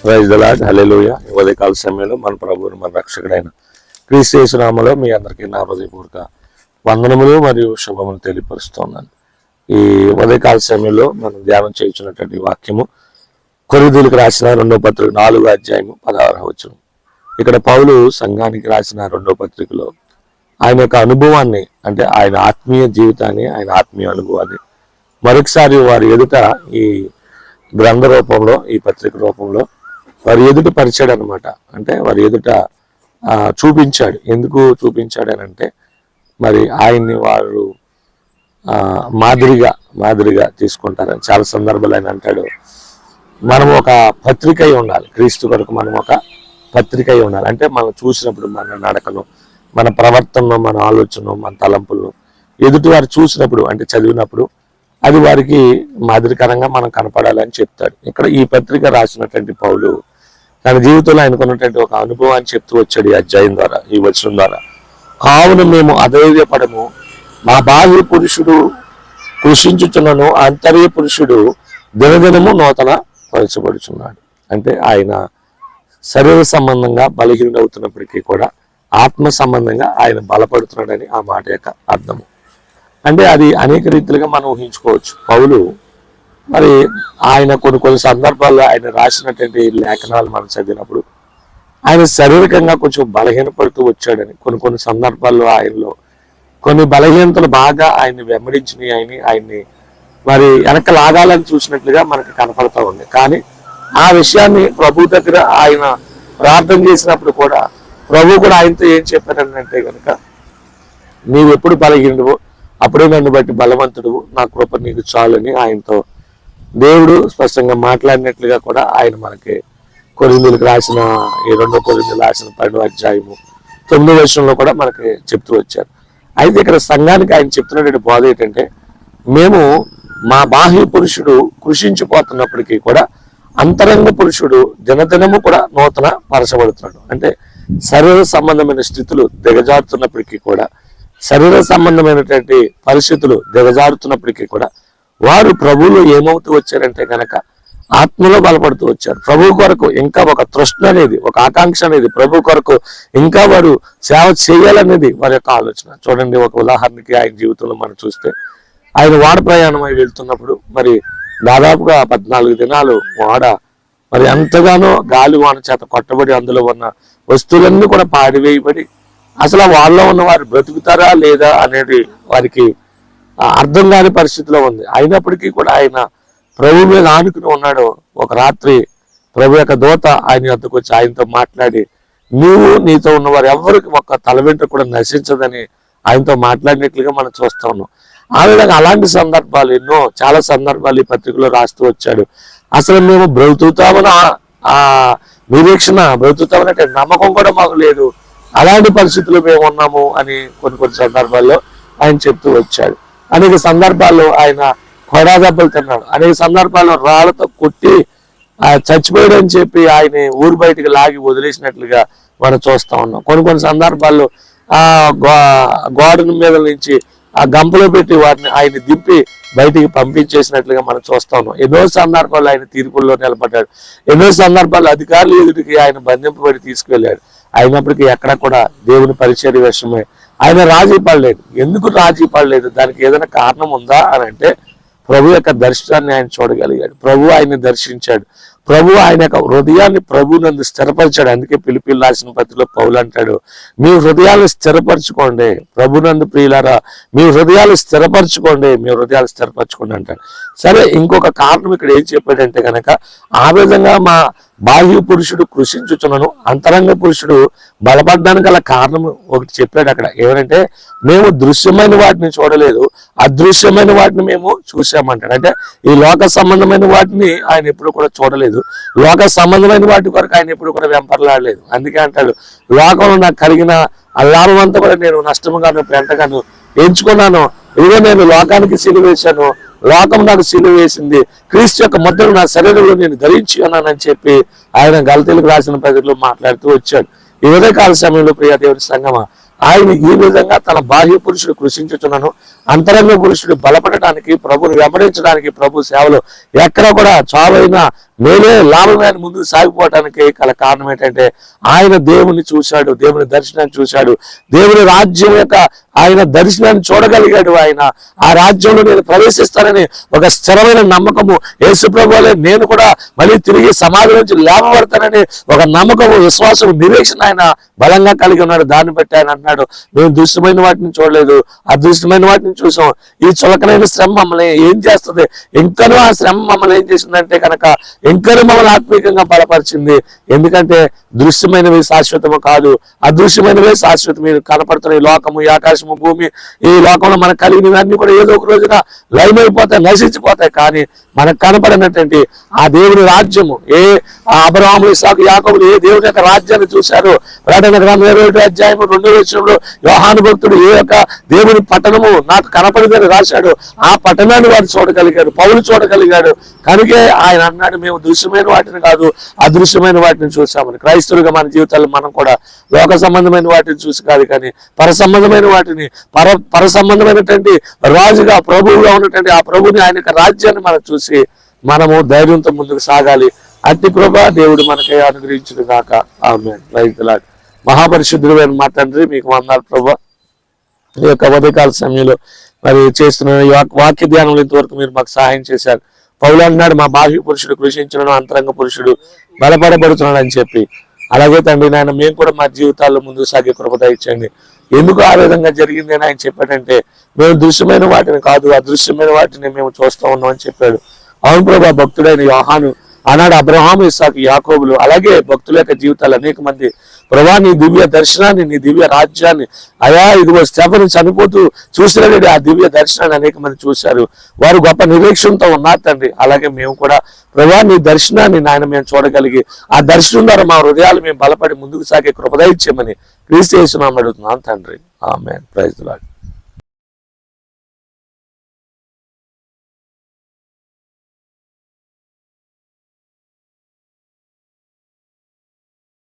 Praise the Lord hallelujah ఉదయకాల సమయంలో మన ప్రభువుని మన రక్షకుడైన క్రీస్తు నామలో మీ అందరికీ నా హృదయపూర్వక వందనములు మరియు శుభములు తెలియపరుస్తున్నాను. ఈ ఉదయకాల సమయంలో మనం ధ్యానం చేయించినటువంటి వాక్యము కొరిదీలకు రాసిన రెండో పత్రిక నాలుగు అధ్యాయము పదహారు వచ్చును ఇక్కడ పౌలు సంఘానికి రాసిన రెండో పత్రికలో ఆయన యొక్క అనుభవాన్ని అంటే ఆయన ఆత్మీయ జీవితాన్ని ఆయన ఆత్మీయ అనుభవాన్ని మరొకసారి వారి ఎదుట ఈ గ్రంథ రూపంలో ఈ పత్రిక రూపంలో వారి ఎదుట పరిచాడు అనమాట అంటే వారి ఎదుట చూపించాడు. ఎందుకు చూపించాడు అని అంటే మరి ఆయన్ని వారు మాదిరిగా మాదిరిగా తీసుకుంటారని చాలా సందర్భాలు ఆయన అంటాడు. మనం ఒక పత్రిక అయి ఉండాలి. క్రీస్తు కొరకు మనం ఒక పత్రిక అయి ఉండాలి. అంటే మనం చూసినప్పుడు మన నడకను మన ప్రవర్తనను మన ఆలోచనను మన తలంపులను ఎదుటి వారు చూసినప్పుడు అంటే చదివినప్పుడు అది వారికి మాదిరికరంగా మనం కనపడాలని చెప్తాడు. ఇక్కడ ఈ పత్రిక రాసినటువంటి పౌలు తన జీవితంలో ఆయనకున్నటువంటి ఒక అనుభవాన్ని చెప్తూ వచ్చాడు ఈ అధ్యాయం ద్వారా ఈ వచనం ద్వారా. కావున మేము అధైర్యపడము. మా బాహ్య పురుషుడు కృషించుచున్నను అంతర్య పురుషుడు దినదినము నూతన పరచబడుచున్నాడు. అంటే ఆయన శరీర సంబంధంగా బలహీనవుతున్నప్పటికీ కూడా ఆత్మ సంబంధంగా ఆయన బలపడుతున్నాడని ఆ మాట యొక్క అర్థము. అంటే అది అనేక రీతిలుగా మనం ఊహించుకోవచ్చు. పౌలు మరి ఆయన కొన్ని కొన్ని సందర్భాల్లో ఆయన రాసినటువంటి లేఖనాలు మనం చదివినప్పుడు ఆయన శారీరకంగా కొంచెం బలహీనపడుతూ వచ్చాడని కొన్ని కొన్ని సందర్భాల్లో ఆయనలో కొన్ని బలహీనతలు బాగా ఆయన్ని వెంబడించినాయి ఆయన ఆయన్ని మరి వెనక లాగాలని చూసినట్లుగా మనకు కనపడతా ఉంది. కానీ ఆ విషయాన్ని ప్రభు దగ్గర ఆయన ప్రార్థన చేసినప్పుడు కూడా ప్రభు కూడా ఆయనతో ఏం చెప్పారంటే కనుక నీవు ఎప్పుడు బలహీనుడు అప్పుడే నన్ను బట్టి బలవంతుడు నా కృప నీకు చాలని ఆయనతో దేవుడు స్పష్టంగా మాట్లాడినట్లుగా కూడా ఆయన మనకి కొరిందులకు రాసిన ఈ రెండో కొరిందులు రాసిన పన్నెండు అధ్యాయము తొమ్మిదో వర్షంలో కూడా మనకి చెప్తూ వచ్చారు. అయితే ఇక్కడ సంఘానికి ఆయన చెప్తున్నటువంటి బోధ ఏంటంటే మేము మా బాహ్య పురుషుడు కృషించిపోతున్నప్పటికీ కూడా అంతరంగ పురుషుడు దినదినము కూడా నూతన పరచబడుతున్నాడు. అంటే శరీర సంబంధమైన స్థితులు దిగజారుతున్నప్పటికీ కూడా శరీర సంబంధమైనటువంటి పరిస్థితులు దిగజారుతున్నప్పటికీ కూడా వారు ప్రభువులో ఏమవుతూ వచ్చారంటే కనుక ఆత్మలో బలపడుతూ వచ్చారు. ప్రభు కొరకు ఇంకా ఒక తృష్ణ అనేది ఒక ఆకాంక్ష అనేది ప్రభు కొరకు ఇంకా వారు సేవ చేయాలనేది వారి యొక్క ఆలోచన. చూడండి ఒక ఉదాహరణకి ఆయన జీవితంలో మనం చూస్తే ఆయన వాడ ప్రయాణం అయి వెళ్తున్నప్పుడు మరి దాదాపుగా పద్నాలుగు దినాలు వాడ మరి ఎంతగానో గాలి వాన చేత కొట్టబడి అందులో ఉన్న వస్తువులన్నీ కూడా పాడివేయబడి అసలు వాళ్ళలో ఉన్న వారు బ్రతుకుతారా లేదా అనేది వారికి అర్థం కాని పరిస్థితిలో ఉంది. అయినప్పటికీ కూడా ఆయన ప్రభు మీద ఆనుకుని ఉన్నాడు. ఒక రాత్రి ప్రభు యొక్క దూత ఆయన వద్దకు వచ్చి ఆయనతో మాట్లాడి నీవు నీతో ఉన్నవారు ఎవరికి ఒక తల వెంట కూడా నశించదని ఆయనతో మాట్లాడినట్లుగా మనం చూస్తా ఉన్నాం ఆ విధంగా అలాంటి సందర్భాలు ఎన్నో చాలా సందర్భాలు ఈ పత్రికలో రాస్తూ వచ్చాడు. అసలు మేము బ్రతుకుతామని ఆ- నిరీక్షణ బ్రతుకుతామనే నమ్మకం కూడా మాకు లేదు. అలాంటి పరిస్థితులు మేము ఉన్నాము అని కొన్ని కొన్ని సందర్భాల్లో ఆయన చెప్తూ వచ్చాడు. అనేక సందర్భాల్లో ఆయన కొడా దెబ్బలు తిన్నాడు. అనేక సందర్భాల్లో రాళ్ళతో కొట్టి ఆ చచ్చిపోయాడు అని చెప్పి ఆయన ఊరు బయటకు లాగి వదిలేసినట్లుగా మనం చూస్తా ఉన్నాం. కొన్ని కొన్ని సందర్భాల్లో ఆ గో- గోడ మీద నుంచి ఆ గంపలో పెట్టి వాటిని ఆయన దింపి బయటికి పంపించేసినట్లుగా మనం చూస్తా ఉన్నాం. ఎన్నో సందర్భాల్లో ఆయన తీర్పుల్లో నిలబడ్డాడు. ఎన్నో సందర్భాల్లో అధికారులు ఎదుటికి ఆయన బంధింపబడి తీసుకువెళ్ళాడు అయినప్పటికీ ఎక్కడ కూడా దేవుని పరిచయ విషయమే. ఆయన రాజీ పడలేదు. ఎందుకు రాజీ పడలేదు? దానికి ఏదైనా కారణం ఉందా అని అంటే ప్రభు యొక్క దర్శనాన్ని ఆయన చూడగలిగాడు. ప్రభు ఆయన్ని దర్శించాడు. ప్రభు ఆయన యొక్క హృదయాన్ని ప్రభు నందు స్థిరపరిచాడు. అందుకే పిలిపిల్లి రాసిన పత్రిలో పౌలు అంటాడు మీ హృదయాలు స్థిరపరచుకోండి. ప్రభునందు ప్రియులారా మీ హృదయాలు స్థిరపరచుకోండి. మీ హృదయాలు స్థిరపరచుకోండి అంటాడు. సరే ఇంకొక కారణం ఇక్కడ ఏం చెప్పాడంటే కనుక ఆ విధంగా మా బాహ్య పురుషుడు కృషించుచున్నను అంతరంగ పురుషుడు బలపడడానికి గల కారణం ఒకటి చెప్పాడు అక్కడ. ఏమంటే మేము దృశ్యమైన వాటిని చూడలేదు అదృశ్యమైన వాటిని మేము చూసామంటాడు అంటే ఈ లోక సంబంధమైన వాటిని ఆయన ఎప్పుడు కూడా చూడలేదు. లోక సంబంధమైన వాటి కొరకు ఆయన ఎప్పుడు కూడా వెంపర్లాడలేదు. అందుకే అంటాడు లోకంలో నాకు కలిగిన అల్లారం అంతా కూడా నేను నష్టముగాను పెంటగాను ఎంచుకున్నాను. ఇదిగో నేను లోకానికి సిలువ లోకం నాకు సిలువ వేసింది. క్రీస్తు యొక్క ముద్రను నా శరీరంలో నేను ధరించి ఉన్నానని చెప్పి ఆయన గలతీలకు రాసిన ప్రజలు మాట్లాడుతూ వచ్చాడు. ఈ ఉదయకాల సమయంలో ప్రియా దేవుని సంగమ ఆయన ఈ విధంగా తన బాహ్య పురుషుడు కృషించుచున్నాను. అంతరంగ పురుషుడు బలపడటానికి ప్రభుని వెంబడించడానికి ప్రభు సేవలు ఎక్కడ కూడా చావైనా మేలే లాభమైన ముందుకు సాగిపోవటానికి గల కారణం ఏంటంటే ఆయన దేవుని చూశాడు దేవుని దర్శనాన్ని చూశాడు. దేవుని రాజ్యం యొక్క ఆయన దర్శనాన్ని చూడగలిగాడు ఆయన. ఆ రాజ్యంలో నేను ప్రవేశిస్తానని ఒక స్థిరమైన నమ్మకము. యేసుప్రభు నేను కూడా మళ్ళీ తిరిగి సమాధి నుంచి లేపబడతానని ఒక నమ్మకము విశ్వాసం నిరీక్షణ ఆయన బలంగా కలిగి ఉన్నాడు. దాన్ని బట్టి ఆయన అంటున్నాడు. మేము దుష్టమైన వాటిని చూడలేదు. అదృష్టమైన వాటిని చూసాం ఈ చులకనైన శ్రమ మమ్మల్ని ఏం చేస్తుంది? ఇంకనూ ఆ శ్రమ మమ్మల్ని ఏం చేసిందంటే కనుక ఇంకనూ మమ్మల్ని ఆత్మీయంగా బలపరిచింది. ఎందుకంటే దృశ్యమైనవి శాశ్వతము కాదు. అదృశ్యమైనవే శాశ్వతం. మీరు కనపడుతున్న ఈ లోకము ఈ ఆకాశము భూమి ఈ లోకంలో మనకు కలిగినవన్నీ కూడా ఏదో ఒక రోజున లైన్ అయిపోతాయి నశించిపోతాయి. కానీ మనకు కనపడినటువంటి ఆ దేవుని రాజ్యము ఏ ఆ అబ్రహాములు ఇసాకు యాకములు ఏ దేవుని యొక్క రాజ్యాన్ని చూశారో ప్రకటన గ్రంథం ఇరవై అధ్యాయము రెండో విషయంలో యోహాను భక్తుడు ఏ యొక్క దేవుని పట్టణము నాకు కనపడిందని రాశాడు ఆ పట్టణాన్ని వారు చూడగలిగాడు పౌలు చూడగలిగాడు. కనుకే ఆయన అన్నాడు మేము దృశ్యమైన వాటిని కాదు అదృశ్యమైన వాటిని చూసామని క్రైస్తవులుగా మన జీవితాల్లో మనం కూడా లోక సంబంధమైన వాటిని చూసి కాదు కానీ పర సంబంధమైన వాటిని పర పర సంబంధమైనటువంటి రాజుగా ప్రభువుగా ఉన్నటువంటి ఆ ప్రభుని ఆయన యొక్క రాజ్యాన్ని మనం చూసి మనము ధైర్యంతో ముందుకు సాగాలి. అట్టి కృప దేవుడు మనకి అనుగ్రహించుడు కాక ఆమె రైతులాగా మహాపరిశుద్ధుడు మా తండ్రి మీకు వందాలు ప్రభా. ఈ యొక్క ఉదయకాల సమయంలో మరి చేస్తున్న ఈ వాక్య ధ్యానంలో ఇంతవరకు మీరు మాకు సహాయం చేశారు. పౌలు అంటున్నాడు మా బాహ్య పురుషుడు కృషించడం అంతరంగ పురుషుడు బలపడబడుతున్నాడు అని చెప్పి. అలాగే తండ్రి నాయన మేము కూడా మా జీవితాల్లో ముందు సాగే కృప ఇచ్చండి ఎందుకు ఆ విధంగా జరిగింది అని ఆయన చెప్పాడంటే మేము దృశ్యమైన వాటిని కాదు అదృశ్యమైన వాటిని మేము చూస్తూ ఉన్నాం అని చెప్పాడు. అవును ప్రభా భక్తుడైన యోహాను ఆనాడు అబ్రహాము ఇస్సాకు యాకోబులు అలాగే భక్తుల యొక్క జీవితాలు అనేక మంది ప్రభా నీ దివ్య దర్శనాన్ని నీ దివ్య రాజ్యాన్ని అయా ఇదిగో స్టెఫన్ చనిపోతూ చూసినటువంటి ఆ దివ్య దర్శనాన్ని అనేక మంది చూశారు. వారు గొప్ప నిరీక్షణతో ఉన్నారు తండ్రి. అలాగే మేము కూడా ప్రభా నీ దర్శనాన్ని నాయన మేము చూడగలిగి ఆ దర్శనం ద్వారా మా హృదయాలు మేము బలపడి ముందుకు సాగే కృపదయిచ్యమని క్రీస్తు చేస్తున్నాం అడుగుతున్నాం తండ్రి. ఆమె ప్రైజ్ లాడ్.